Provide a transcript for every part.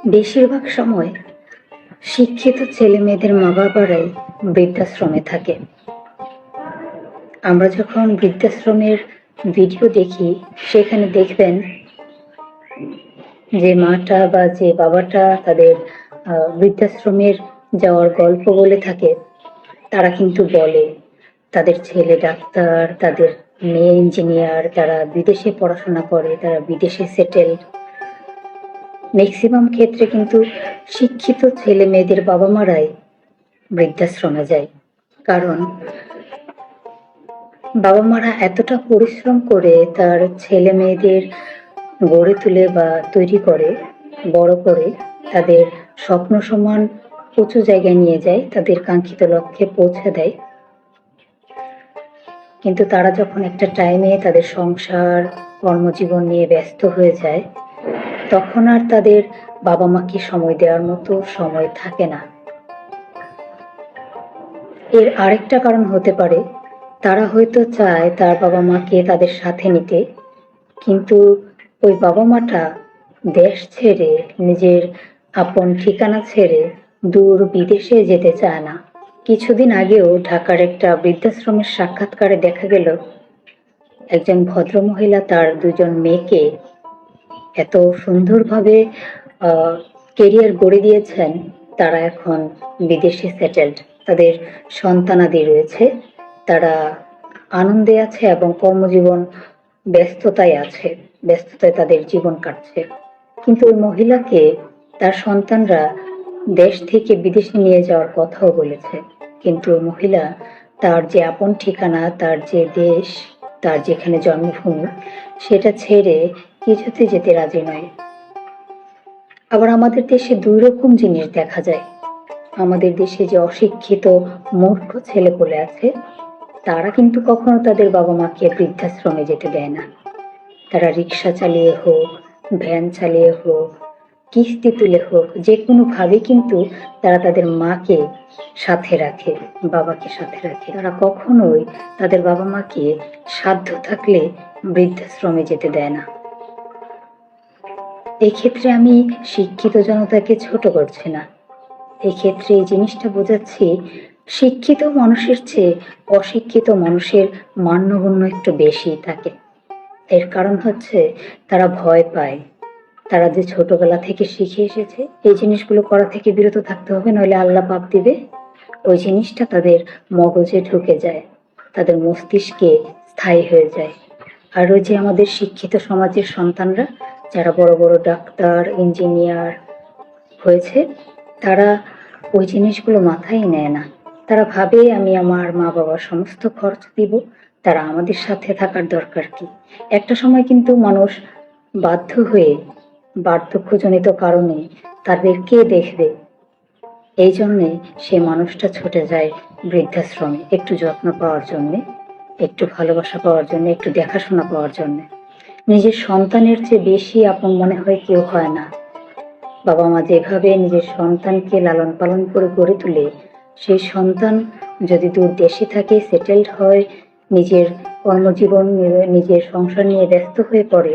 বেশিরভাগ সময় শিক্ষিত ছেলে মেয়েদের মা বাবারাই বৃদ্ধাশ্রমে থাকে। আমরা যখন বৃদ্ধাশ্রমের ভিডিও দেখি, সেখানে দেখবেন যে মাটা বা যে বাবাটা তাদের বৃদ্ধাশ্রমের যাওয়ার গল্প বলে থাকে, তারা কিন্তু বলে, তাদের ছেলে ডাক্তার, তাদের মেয়ে ইঞ্জিনিয়ার, তারা বিদেশে পড়াশোনা করে, তারা বিদেশে সেটেল। ম্যাক্সিমাম ক্ষেত্রে কিন্তু শিক্ষিত ছেলে মেয়েদের বাবা মারাই বৃদ্ধাশ্রমে যায়। কারণ বাবা মারা এতটা পরিশ্রম করে তার ছেলে মেয়েদের গড়ে তুলে বা তৈরি করে, বড় করে, তাদের স্বপ্ন সমান উঁচু জায়গায় নিয়ে যায়, তাদের কাঙ্ক্ষিত লক্ষ্যে পৌঁছে দেয়। কিন্তু তারা যখন একটা টাইমে তাদের সংসার, কর্মজীবন নিয়ে ব্যস্ত হয়ে যায় তখন আর তাদের বাবা মাকে সময় দেওয়ার মতো সময় থাকে না। এর আরেকটা কারণ হতে পারে, তারা হয়তো চায় তার বাবা মাকে তাদের সাথে নিতে, কিন্তু ওই বাবা মাটা দেশ ছেড়ে, নিজের আপন ঠিকানা ছেড়ে দূর বিদেশে যেতে চায় না। কিছুদিন আগেও ঢাকার একটা বৃদ্ধাশ্রমের সাক্ষাৎকারে দেখা গেল, একজন ভদ্রমহিলা তার দুজন মেয়েকে এত সুন্দরভাবে কেরিয়ার গড়ে দিয়েছেন তারা এখন বিদেশে সেটেলড তাদের সন্তানাদি রয়েছে, তারা আনন্দে আছে এবং কর্মজীবন ব্যস্ততায় আছে, ব্যস্ততায় তাদের জীবন কাটছে। কিন্তু ওই মহিলাকে তার সন্তানরা দেশ থেকে বিদেশে নিয়ে যাওয়ার কথাও বলেছে। কিন্তু ওই মহিলা তার যে আপন ঠিকানা, তার যে দেশ, তার যেখানে জন্মভূমি, সেটা ছেড়ে কিছুতে যেতে রাজি নয়। আবার আমাদের দেশে দুই রকম জিনিস দেখা যায়। আমাদের দেশে যে অশিক্ষিত, মূর্খ ছেলে বলে আছে, তারা কিন্তু কখনো তাদের বাবা মাকে বৃদ্ধাশ্রমে যেতে দেয় না। তারা রিক্সা চালিয়ে হোক, ভ্যান চালিয়ে হোক, কিস্তি তুলে হোক, যে কোনো ভাবে কিন্তু তারা তাদের মাকে সাথে রাখে, বাবাকে সাথে রাখে। তারা কখনোই তাদের বাবা মাকে সাধ্য থাকলে বৃদ্ধাশ্রমে যেতে দেয় না। এক্ষেত্রে আমি শিক্ষিত জনতাকে ছোট করছি না। এক্ষেত্রে এই জিনিসটা বোঝাচ্ছি, শিক্ষিত মানুষের চেয়ে অশিক্ষিত মানুষের মান্যগণ্য একটু বেশি থাকে। এর কারণ হচ্ছে তারা ভয় পায়। তারা যে ছোটবেলা থেকে শিখে এসেছে, এই জিনিসগুলো করা থেকে বিরত থাকতে হবে, নইলে আল্লাহ পাপ দিবে। ওই জিনিসটা তাদের মগজে ঢুকে যায়, তাদের মস্তিষ্কে স্থায়ী হয়ে যায়। আর ওই যে আমাদের শিক্ষিত সমাজের সন্তানরা যারা বড় বড় ডাক্তার, ইঞ্জিনিয়ার হয়েছে, তারা ওই জিনিসগুলো মাথায় নেয় না। তারা ভাবে, আমি আমার মা বাবার সমস্ত খরচ দিব, তারা আমাদের সাথে থাকার দরকার কি? একটা সময় কিন্তু মানুষ বাধ্য হয়ে বার্ধক্যজনিত কারণে তাদের কে দেখবে। এই জন্যে সে মানুষটা ছুটে যায় বৃদ্ধাশ্রমে, একটু যত্ন পাওয়ার জন্যে, একটু ভালোবাসা পাওয়ার জন্য, একটু দেখাশোনা পাওয়ার জন্য। নিজের সন্তানের চেয়ে বেশি আপন মনে হয় কেউ হয় না। বাবা মা যেভাবে নিজের সন্তানকে লালন পালন করে গড়ে তুলে, সেই সন্তান যদি দূর দেশে থাকে সেটেলড হয়, নিজের কর্মজীবন নিজের সংসার নিয়ে ব্যস্ত হয়ে পড়ে,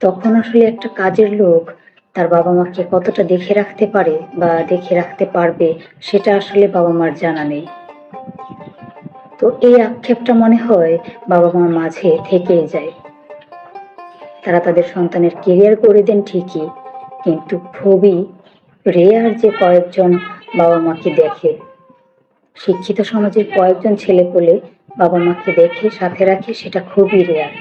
তখন আসলে একটা কাজের লোক তার বাবা মাকে কতটা দেখে রাখতে পারে বা দেখে রাখতে পারবে, সেটা আসলে বাবা মার জানা নেই। তো এই আক্ষেপটা মনে হয় বাবা মার মাঝে থেকেই যায়। তারা তাদের সন্তানের কেরিয়ার করে দেন ঠিকই, কিন্তু খুবই রেয়ার যে কয়েকজন বাবা মাকে দেখে, শিক্ষিত সমাজের কয়েকজন ছেলে পেলে বাবা মাকে দেখে, সাথে রাখে, সেটা খুবই রেয়ার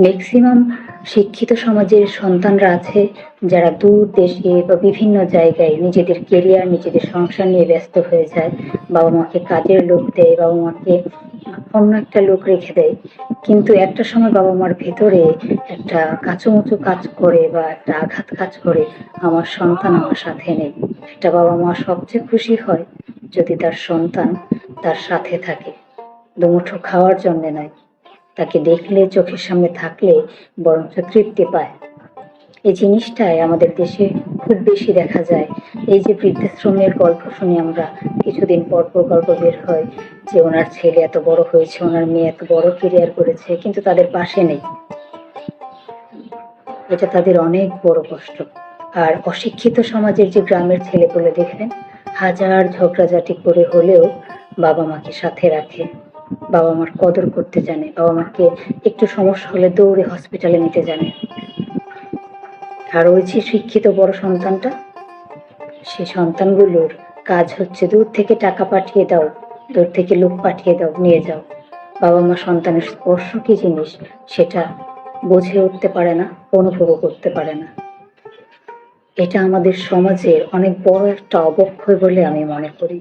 ম্যাক্সিমাম শিক্ষিত সমাজের সন্তানরা আছে যারা দূর দেশে বা বিভিন্ন জায়গায় নিজেদের কেরিয়ার নিজেদের সংসার নিয়ে ব্যস্ত হয়ে যায়। বাবা মাকে কাজের লোক দেয়, বাবা মাকে অন্য একটা লোক রেখে দেয়। কিন্তু একটা সময় বাবা মার ভেতরে একটা কাঁচুমুচু কাজ করে বা একটা আঘাত কাজ করে, আমার সন্তান আমার সাথে নেই। একটা বাবা মা সবচেয়ে খুশি হয় যদি তার সন্তান তার সাথে থাকে। দুমুঠো খাওয়ার জন্য নয়। তাকে দেখলে, চোখের সামনে থাকলে বরঞ্চ তৃপ্তি পায়। এই জিনিসটাই আমাদের দেশে খুব বেশি দেখা যায়। এই যে বৃদ্ধাশ্রমের গল্প শুনি আমরা, কিছুদিন পর পর গল্প বের হয় যে ওনার ছেলে এত বড় হয়েছে, ওনার মেয়ে এত বড় কেরিয়ার করেছে, কিন্তু তাদের পাশে নেই। এটা তাদের অনেক বড় কষ্ট। আর অশিক্ষিত সমাজের যে গ্রামের ছেলেগুলো দেখবেন, হাজার ঝগড়াঝাটি করে হলেও বাবা মাকে সাথে রাখে। বাবা মার কদর করতে জানে বাবা মাকে একটু সমস্যা হলে দৌড়ে হসপিটালে নিতে জানে। আর ওই যে শিক্ষিত বড় সন্তানটা, সে সন্তানগুলোর কাজ হচ্ছে দূর থেকে টাকা পাঠিয়ে দাও, দূর থেকে লোক পাঠিয়ে দাও, নিয়ে যাও। বাবা মা সন্তানের স্পর্শ কি জিনিস, সেটা বুঝে উঠতে পারে না, অনুভবও করতে পারে না। এটা আমাদের সমাজের অনেক বড় একটা অবক্ষয় বলে আমি মনে করি।